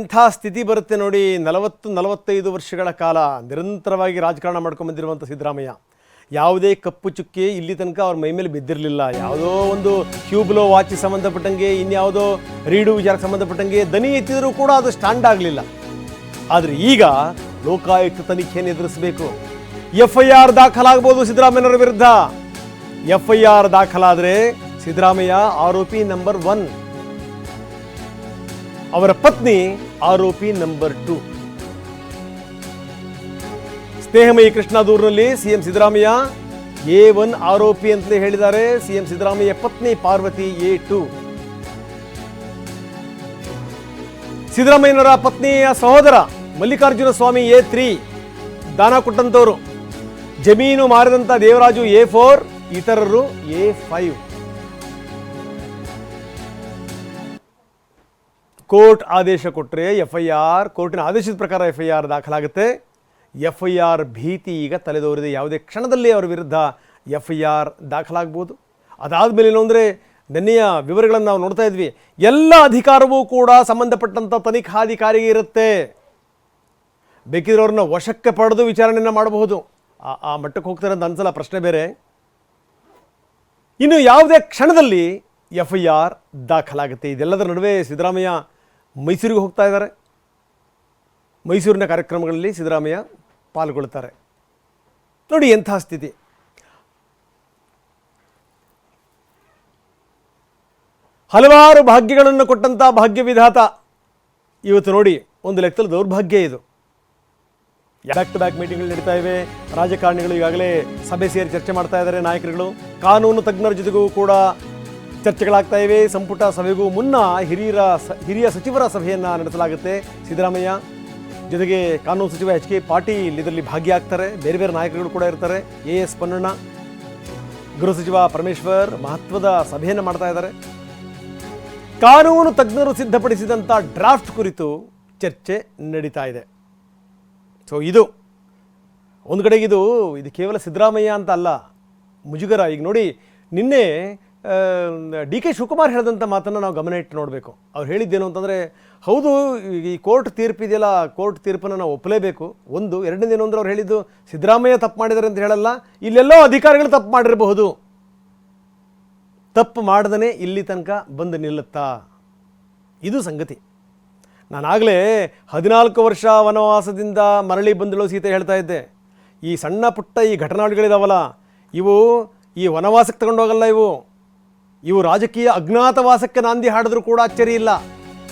ಇಂಥ ಸ್ಥಿತಿ ಬರುತ್ತೆ ನೋಡಿ ನಲವತ್ತು ನಲವತ್ತೈದು ವರ್ಷಗಳ ಕಾಲ ನಿರಂತರವಾಗಿ ರಾಜಕಾರಣ ಮಾಡ್ಕೊಂಡು ಬಂದಿರುವಂಥ ಸಿದ್ದರಾಮಯ್ಯ. ಯಾವುದೇ ಕಪ್ಪು ಚುಕ್ಕಿ ಇಲ್ಲಿ ತನಕ ಅವ್ರ ಮೈ ಮೇಲೆ ಬಿದ್ದಿರಲಿಲ್ಲ. ಯಾವುದೋ ಒಂದು ಕ್ಯೂಬ್ಲೋ ವಾಚ್ ಸಂಬಂಧಪಟ್ಟಂಗೆ, ಇನ್ಯಾವುದೋ ರೀಡು ವಿಚಾರಕ್ಕೆ ಸಂಬಂಧಪಟ್ಟಂಗೆ ದನಿ ಎತ್ತಿದರೂ ಕೂಡ ಅದು ಸ್ಟ್ಯಾಂಡ್ ಆಗಲಿಲ್ಲ. ಆದರೆ ಈಗ ಲೋಕಾಯುಕ್ತ ತನಿಖೆಯನ್ನು ಎದುರಿಸಬೇಕು. ಎಫ್ ಐ ಆರ್ ದಾಖಲಾಗಬಹುದು ಸಿದ್ದರಾಮಯ್ಯನವರ ವಿರುದ್ಧ. ಎಫ್ ಐ ಆರ್ ದಾಖಲಾದರೆ ಸಿದ್ದರಾಮಯ್ಯ ಆರೋಪಿ ನಂಬರ್ ಒನ್. ಅವರ ಪತ್ನಿ ಆರೋಪಿ ನಂಬರ್ ಟು. ಸ್ನೇಹಮಯಿ ಕೃಷ್ಣಾದೂರಿನಲ್ಲಿ ಸಿಎಂ ಸಿದ್ದರಾಮಯ್ಯ, ಎ ಒನ್ ಆರೋಪಿ ಅಂತಲೇ ಹೇಳಿದ್ದಾರೆ. ಸಿಎಂ ಸಿದ್ದರಾಮಯ್ಯ ಪತ್ನಿ ಪಾರ್ವತಿ ಎ ಟು. ಸಿದ್ದರಾಮಯ್ಯನವರ ಪತ್ನಿಯ ಸಹೋದರ ಮಲ್ಲಿಕಾರ್ಜುನ ಸ್ವಾಮಿ ಎ ತ್ರೀ ದಾನ ಕೊಟ್ಟಂತವರು ಜಮೀನು ಮಾರಿದಂತ ದೇವರಾಜು ಎ ಫೋರ್, ಇತರರು ಎ ಫೈವ್. ಕೋರ್ಟ್ ಆದೇಶ ಕೊಟ್ಟರೆ ಎಫ್ ಐ ಆರ್ ಕೋರ್ಟಿನ ಆದೇಶದ ಪ್ರಕಾರ ಎಫ್ ಐ ಆರ್ ದಾಖಲಾಗುತ್ತೆ. ಎಫ್ ಐ ಆರ್ ಭೀತಿ ಈಗ ತಲೆದೋರಿದೆ. ಯಾವುದೇ ಕ್ಷಣದಲ್ಲಿ ಅವರ ವಿರುದ್ಧ ಎಫ್ ಐ ಆರ್ ದಾಖಲಾಗ್ಬೋದು ಅದಾದಮೇಲೆ ಏನು ಅಂದರೆ, ನಿನ್ನೆಯ ವಿವರಗಳನ್ನು ನಾವು ನೋಡ್ತಾ ಇದ್ವಿ. ಎಲ್ಲ ಅಧಿಕಾರವೂ ಕೂಡ ಸಂಬಂಧಪಟ್ಟಂಥ ತನಿಖಾಧಿಕಾರಿಗೆ ಇರುತ್ತೆ. ಬೇಕಿದ್ರೆ ಅವ್ರನ್ನ ವಶಕ್ಕೆ ಪಡೆದು ವಿಚಾರಣೆಯನ್ನು ಮಾಡಬಹುದು. ಆ ಮಟ್ಟಕ್ಕೆ ಹೋಗ್ತಾರೆ ಅಂತ ಅನ್ಸಲ್ಲ, ಪ್ರಶ್ನೆ ಬೇರೆ. ಇನ್ನು ಯಾವುದೇ ಕ್ಷಣದಲ್ಲಿ ಎಫ್ ಐ ಆರ್ ದಾಖಲಾಗುತ್ತೆ. ಇದೆಲ್ಲದರ ನಡುವೆ ಸಿದ್ದರಾಮಯ್ಯ ಮೈಸೂರಿಗೆ ಹೋಗ್ತಾ ಇದ್ದಾರೆ. ಮೈಸೂರಿನ ಕಾರ್ಯಕ್ರಮಗಳಲ್ಲಿ ಸಿದ್ದರಾಮಯ್ಯ ಪಾಲ್ಗೊಳ್ತಾರೆ ನೋಡಿ ಎಂಥ ಸ್ಥಿತಿ. ಹಲವಾರು ಭಾಗ್ಯಗಳನ್ನು ಕೊಟ್ಟಂಥ ಭಾಗ್ಯ ವಿಧಾತ ಇವತ್ತು ನೋಡಿ ಒಂದು ಲೆಕ್ಕದಲ್ಲಿ ದೌರ್ಭಾಗ್ಯ ಇದು. ಬ್ಯಾಕ್ ಟು ಬ್ಯಾಕ್ ಮೀಟಿಂಗ್ಗಳು ನಡೀತಾ ಇವೆ. ರಾಜಕಾರಣಿಗಳು ಈಗಾಗಲೇ ಸಭೆ ಸೇರಿ ಚರ್ಚೆ ಮಾಡ್ತಾ ಇದ್ದಾರೆ ನಾಯಕರುಗಳು. ಕಾನೂನು ತಜ್ಞರ ಜೊತೆಗೂ ಕೂಡ ಚರ್ಚೆಗಳಾಗ್ತಾ ಇವೆ. ಸಂಪುಟ ಸಭೆಗೂ ಮುನ್ನ ಹಿರಿಯರ ಹಿರಿಯ ಸಚಿವರ ಸಭೆಯನ್ನು ನಡೆಸಲಾಗುತ್ತೆ. ಸಿದ್ದರಾಮಯ್ಯ ಜೊತೆಗೆ ಕಾನೂನು ಸಚಿವ ಎಚ್ ಕೆ ಪಾಟೀಲ್ ಇದರಲ್ಲಿ ಭಾಗಿಯಾಗ್ತಾರೆ. ಬೇರೆ ಬೇರೆ ನಾಯಕರುಗಳು ಕೂಡ ಇರ್ತಾರೆ. ಎ ಎಸ್ ಪನ್ನಣ್ಣ, ಗೃಹ ಸಚಿವ ಪರಮೇಶ್ವರ್ ಮಹತ್ವದ ಸಭೆಯನ್ನು ಮಾಡ್ತಾ ಇದ್ದಾರೆ. ಕಾನೂನು ತಜ್ಞರು ಸಿದ್ಧಪಡಿಸಿದಂಥ ಡ್ರಾಫ್ಟ್ ಕುರಿತು ಚರ್ಚೆ ನಡೀತಾ ಇದೆ. ಸೊ ಇದು ಒಂದು ಕಡೆಗಿದು ಇದು ಕೇವಲ ಸಿದ್ದರಾಮಯ್ಯ ಅಂತ ಅಲ್ಲ, ಮುಜುಗರ. ಈಗ ನೋಡಿ, ನಿನ್ನೆ ಡಿ ಕೆ ಶಿವಕುಮಾರ್ ಹೇಳಿದಂಥ ಮಾತನ್ನು ನಾವು ಗಮನ ಇಟ್ಟು ನೋಡಬೇಕು. ಅವ್ರು ಹೇಳಿದ್ದೇನು ಅಂತಂದರೆ, ಹೌದು, ಈ ಕೋರ್ಟ್ ತೀರ್ಪಿದೆಯಲ್ಲ ಕೋರ್ಟ್ ತೀರ್ಪನ್ನು ನಾವು ಒಪ್ಪಲೇಬೇಕು. ಒಂದು ಎರಡನೇದೇನು ಅಂದರೆ ಅವ್ರು ಹೇಳಿದ್ದು, ಸಿದ್ದರಾಮಯ್ಯ ತಪ್ಪು ಮಾಡಿದ್ದಾರೆ ಅಂತ ಹೇಳಲ್ಲ, ಇಲ್ಲೆಲ್ಲೋ ಅಧಿಕಾರಿಗಳು ತಪ್ಪು ಮಾಡಿರಬಹುದು. ತಪ್ಪು ಮಾಡ್ದೇ ಇಲ್ಲಿ ತನಕ ಬಂದು ನಿಲ್ಲುತ್ತಾ? ಇದು ಸಂಗತಿ. ನಾನಾಗಲೇ ಹದಿನಾಲ್ಕು ವರ್ಷ ವನವಾಸದಿಂದ ಮರಳಿ ಬಂದಳು ಸೀತೆ ಹೇಳ್ತಾ ಇದ್ದೆ. ಈ ಸಣ್ಣ ಪುಟ್ಟ ಈ ಘಟನಾವಳಿಗಳಿದಾವಲ್ಲ ಇವು ಈ ವನವಾಸಕ್ಕೆ ತಗೊಂಡೋಗಲ್ಲ ಇವು. ಇವು ರಾಜಕೀಯ ಅಜ್ಞಾತವಾಸಕ್ಕೆ ನಾಂದಿ ಹಾಡಿದ್ರು ಕೂಡ ಅಚ್ಚರಿ ಇಲ್ಲ.